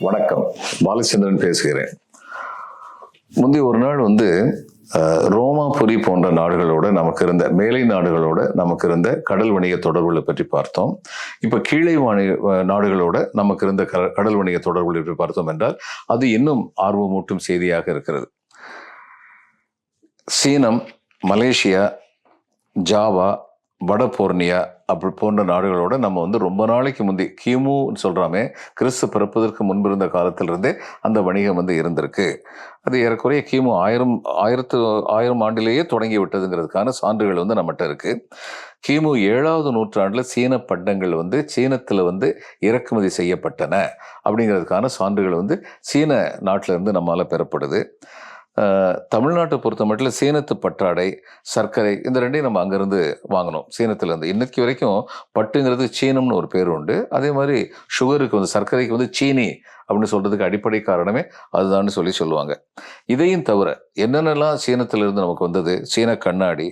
வணக்கம். பாலச்சந்திரன் பேசுகிறேன். முந்தைய ஒரு நாள் வந்து ரோமாபுரி போன்ற நாடுகளோட நமக்கு இருந்த மேலை நாடுகளோட நமக்கு இருந்த கடல் வணிக தொடர்புகளை பற்றி பார்த்தோம். இப்போ கீழே வாணி- நாடுகளோட நமக்கு இருந்த கடல் வணிக தொடர்புகளை பற்றி பார்த்தோம் என்றால் அது இன்னும் ஆர்வமூட்டும் செய்தியாக இருக்கிறது. சீனம் மலேசியா ஜாவா வட போர்னியா அப்படி போன்ற நாடுகளோட நம்ம வந்து ரொம்ப நாளைக்கு முந்தி கிமுன்னு சொல்கிறாமே கிறிஸ்து பிறப்பதற்கு முன்பு இருந்த காலத்திலிருந்தே அந்த வணிகம் வந்து இருந்திருக்கு. அது ஏறக்குறைய கிமு ஆயிரம் ஆயிரத்து ஆயிரம் ஆண்டிலேயே தொடங்கி விட்டதுங்கிறதுக்கான சான்றுகள் வந்து நம்மகிட்ட இருக்குது கிமு ஏழாவது நூற்றாண்டில் சீன பண்டங்கள் வந்து சீனத்தில் வந்து இறக்குமதி செய்யப்பட்டன. அப்படிங்கிறதுக்கான சான்றுகள் வந்து சீன நாட்டிலிருந்து நம்மளால் பெறப்படுது. தமிழ்நாட்டை பொறுத்த மட்டும் சீனத்து பட்டாடை சர்க்கரை இந்த ரெண்டையும் நம்ம அங்கேருந்து வாங்கினோம் சீனத்துலேருந்து. இன்னைக்கு வரைக்கும் பட்டுங்கிறது சீனம்னு ஒரு பேர் உண்டு. அதே மாதிரி சுகருக்கு வந்து சர்க்கரைக்கு வந்து சீனி அப்படின்னு சொல்கிறதுக்கு அடிப்படை காரணமே அதுதான்னு சொல்லி சொல்லுவாங்க. இதையும் தவிர என்னென்னலாம் சீனத்திலிருந்து நமக்கு வந்தது? சீன கண்ணாடி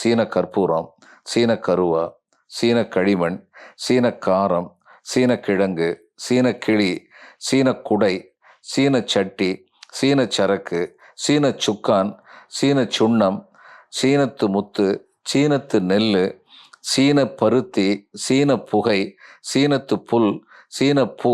சீன கற்பூரம் சீன கருவா சீன களிமண் சீன காரம் சீன கிழங்கு சீன கிளி சீன குடை சீன சட்டி சீன சரக்கு சீன சுக்கான் சீன சுண்ணம் சீனத்து முத்து சீனத்து நெல் சீன பருத்தி சீன புகை சீனத்து புல் சீன பூ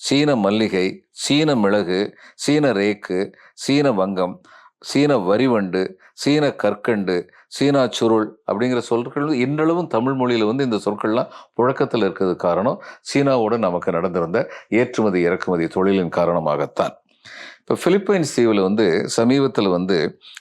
சீன மல்லிகை சீன மிளகு சீன ரேக்கு சீன வங்கம் சீன வரிவண்டு சீன கற்கண்டு சீனா சுருள் அப்படிங்கிற சொற்கள் இன்றளவும் தமிழ் மொழியில் வந்து இந்த சொற்கள்லாம் புழக்கத்தில் இருக்கிறது காரணம் சீனாவுடன் நமக்கு நடந்திருந்த ஏற்றுமதி இறக்குமதி தொழிலின் காரணமாகத்தான். இப்போ பிலிப்பைன்ஸ் தீவில் வந்து சமீபத்தில் வந்து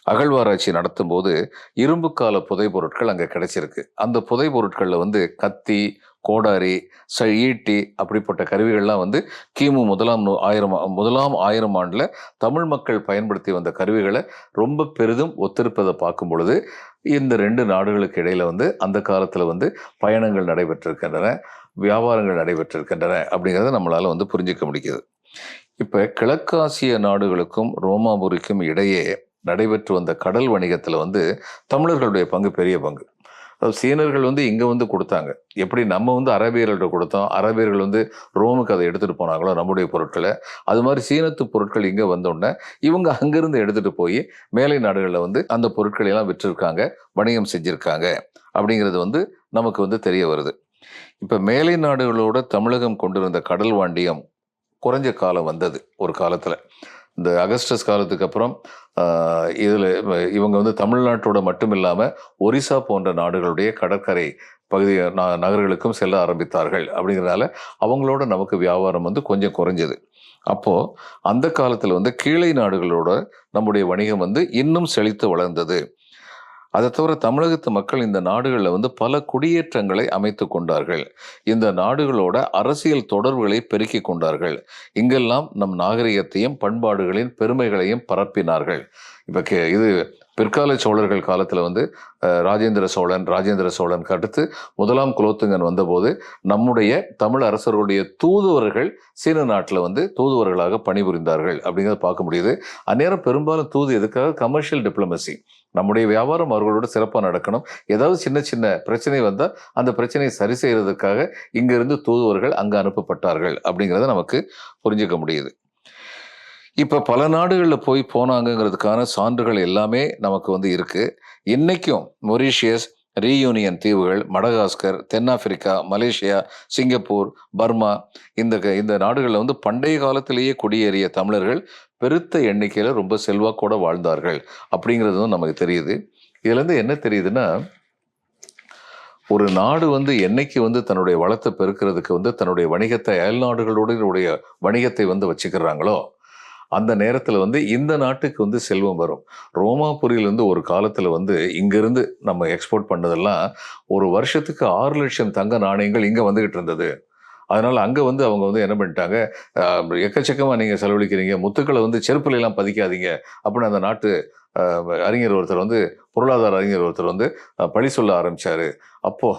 அகழ்வாராய்ச்சி நடத்தும் போது இரும்பு கால புதை பொருட்கள் அங்கே கிடைச்சிருக்கு. அந்த புதை பொருட்களில் வந்து கத்தி கோடாரி ச ஈட்டி அப்படிப்பட்ட கருவிகள்லாம் வந்து கிமு முதலாம் நூ- ஆயிரம் முதலாம் ஆயிரம் ஆண்டில் தமிழ் மக்கள் பயன்படுத்தி வந்த கருவிகளை ரொம்ப பெரிதும் ஒத்திருப்பதை பார்க்கும் பொழுது இந்த ரெண்டு நாடுகளுக்கு இடையில் வந்து அந்த காலத்தில் வந்து பயணங்கள் நடைபெற்றிருக்கின்றன வியாபாரங்கள் நடைபெற்றிருக்கின்றன அப்படிங்கிறத நம்மளால் வந்து புரிஞ்சுக்க முடியுது இப்போ கிழக்காசிய நாடுகளுக்கும் ரோமாபுரிக்கும் இடையே நடைபெற்று வந்த கடல் வணிகத்தில் வந்து தமிழர்களுடைய பங்கு பெரிய பங்கு. சீனர்கள் வந்து இங்கே வந்து கொடுத்தாங்க. எப்படி நம்ம வந்து அரபியர்கள்ட்ட கொடுத்தோம் அரபியர்கள் வந்து ரோமுக்கு அதை எடுத்துகிட்டு போனாங்களோ நம்முடைய பொருட்களை. அது மாதிரி சீனத்து பொருட்கள் இங்கே வந்தோடனே இவங்க அங்கேருந்து எடுத்துகிட்டு போய் மேலை நாடுகளில் வந்து அந்த பொருட்களை எல்லாம் விற்றுருக்காங்க வணிகம் செஞ்சுருக்காங்க அப்படிங்கிறது வந்து நமக்கு வந்து தெரிய வருது. இப்போ மேலை நாடுகளோட தமிழகம் கொண்டிருந்த கடல் வாண்டியம் குறைஞ்ச காலம் வந்தது ஒரு காலத்தில். இந்த அகஸ்டஸ் காலத்துக்கு அப்புறம் இதில் இவங்க வந்து தமிழ்நாட்டோட மட்டும் இல்லாமல் ஒரிசா போன்ற நாடுகளுடைய கடற்கரை பகுதி ந- நகர்களுக்கும் செல்ல ஆரம்பித்தார்கள் அப்படிங்கிறனால அவங்களோட நமக்கு வியாபாரம் வந்து கொஞ்சம் குறைஞ்சது. அப்போது அந்த காலத்தில் வந்து கீழை நாடுகளோட நம்முடைய வணிகம் வந்து இன்னும் செழித்து வளர்ந்தது. அதை தவிர தமிழகத்து மக்கள் இந்த நாடுகளில் வந்து பல குடியேற்றங்களை அமைத்து கொண்டார்கள். இந்த நாடுகளோட அரசியல் தொடர்புகளை பெருக்கிக் கொண்டார்கள். இங்கெல்லாம் நம் நாகரிகத்தையும் பண்பாடுகளின் பெருமைகளையும் பரப்பினார்கள். இப்போ கே இது பிற்கால சோழர்கள் காலத்தில் வந்து ராஜேந்திர சோழன் ராஜேந்திர சோழன் அடுத்து முதலாம் குலோத்துங்கன் வந்தபோது நம்முடைய தமிழ் அரசர்களுடைய தூதுவர்கள் சீன நாட்டில் வந்து தூதுவர்களாக பணிபுரிந்தார்கள் அப்படிங்கிறத பார்க்க முடியுது. அந்நேரம் பெரும்பாலும் தூது எதுக்காக? கமர்ஷியல் டிப்ளமசி நம்முடைய வியாபாரம் அவர்களோட சிறப்பாக நடக்கணும். ஏதாவது சின்ன சின்ன பிரச்சனை வந்தால் அந்த பிரச்சனையை சரி செய்கிறதுக்காக இங்கிருந்து தூதுவர்கள் அங்கே அனுப்பப்பட்டார்கள் அப்படிங்கிறத நமக்கு புரிஞ்சுக்க முடியுது. இப்போ பல நாடுகளில் போய் போனாங்கங்கிறதுக்கான சான்றுகள் எல்லாமே நமக்கு வந்து இருக்குது இன்றைக்கும் மொரீஷியஸ் ரீயூனியன் தீவுகள் மடகாஸ்கர் தென்னாப்பிரிக்கா மலேசியா சிங்கப்பூர் பர்மா இந்த க- இந்த நாடுகளில் வந்து பண்டைய காலத்திலேயே குடியேறிய தமிழர்கள் பெருத்த எண்ணிக்கையில் ரொம்ப செல்வாக்கோட வாழ்ந்தார்கள் அப்படிங்கிறதும் நமக்கு தெரியுது. இதுலேருந்து என்ன தெரியுதுன்னா ஒரு நாடு வந்து என்னைக்கு வந்து தன்னுடைய வளத்தை பெருக்கிறதுக்கு வந்து தன்னுடைய வணிகத்தை அயல் நாடுகளோடைய வணிகத்தை வந்து வச்சுக்கிறாங்களோ அந்த நேரத்தில் வந்து இந்த நாட்டுக்கு வந்து செல்வம் வரும். ரோமாபுரியிலேருந்து ஒரு காலத்தில் வந்து இங்கேருந்து நம்ம எக்ஸ்போர்ட் பண்ணதெல்லாம் ஒரு வருஷத்துக்கு ஆறு லட்சம் தங்க நாணயங்கள் இங்கே வந்துக்கிட்டு இருந்தது. அதனால் அங்கே வந்து அவங்க வந்து என்ன பண்ணிட்டாங்க எக்கச்சக்கமாக நீங்கள் செலவழிக்கிறீங்க முத்துக்களை வந்து செருப்பிலெல்லாம் பதிக்காதீங்க அப்படின்னு அந்த நாட்டு அறிஞர் ஒருத்தர் வந்து பொருளாதார அறிஞர் ஒருத்தர் வந்து பழி சொல்ல ஆரம்பிச்சாரு. அப்போ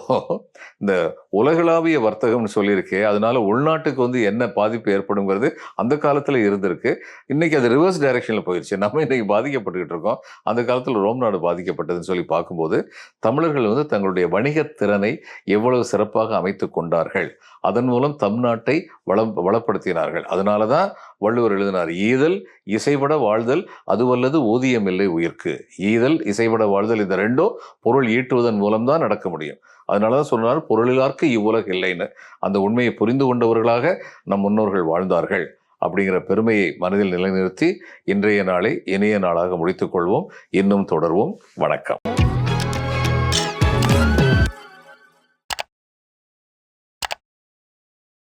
இந்த உலகளாவிய வர்த்தகம்னு சொல்லியிருக்கே அதனால உள்நாட்டுக்கு வந்து என்ன பாதிப்பு ஏற்படுங்கிறது அந்த காலத்தில் இருந்திருக்கு. இன்றைக்கி அது ரிவர்ஸ் டைரக்ஷன்ல போயிடுச்சு நம்ம இன்றைக்கி பாதிக்கப்பட்டுக்கிட்டு இருக்கோம். அந்த காலத்தில் ரோம் நாடு பாதிக்கப்பட்டதுன்னு சொல்லி பார்க்கும்போது தமிழர்கள் வந்து தங்களுடைய வணிகத் திறனை எவ்வளவு சிறப்பாக அமைத்து கொண்டார்கள். அதன் மூலம் தம் நாட்டை வளம் வளப்படுத்தினார்கள். அதனால தான் வள்ளுவர் எழுதினார் ஈதல் இசைபட வாழ்தல் அதுவல்லது ஊதியமில்லை உயிர்க்கு. ஈதல் இசைபட வாழ்தல் இந்த ரெண்டும் பொருள் ஈட்டுவதன் மூலம்தான் நடக்க முடியும். அதனால தான் சொன்னார் பொருளிலார்க்கு இவ்வுலகு இல்லைன்னு. அந்த உண்மையை புரிந்து கொண்டவர்களாக நம் முன்னோர்கள் வாழ்ந்தார்கள். அப்படிங்கிற பெருமையை மனதில் நிலைநிறுத்தி இன்றைய நாளை இனிய நாளாக முடித்துக் கொள்வோம். இன்னும் தொடர்வோம். வணக்கம்.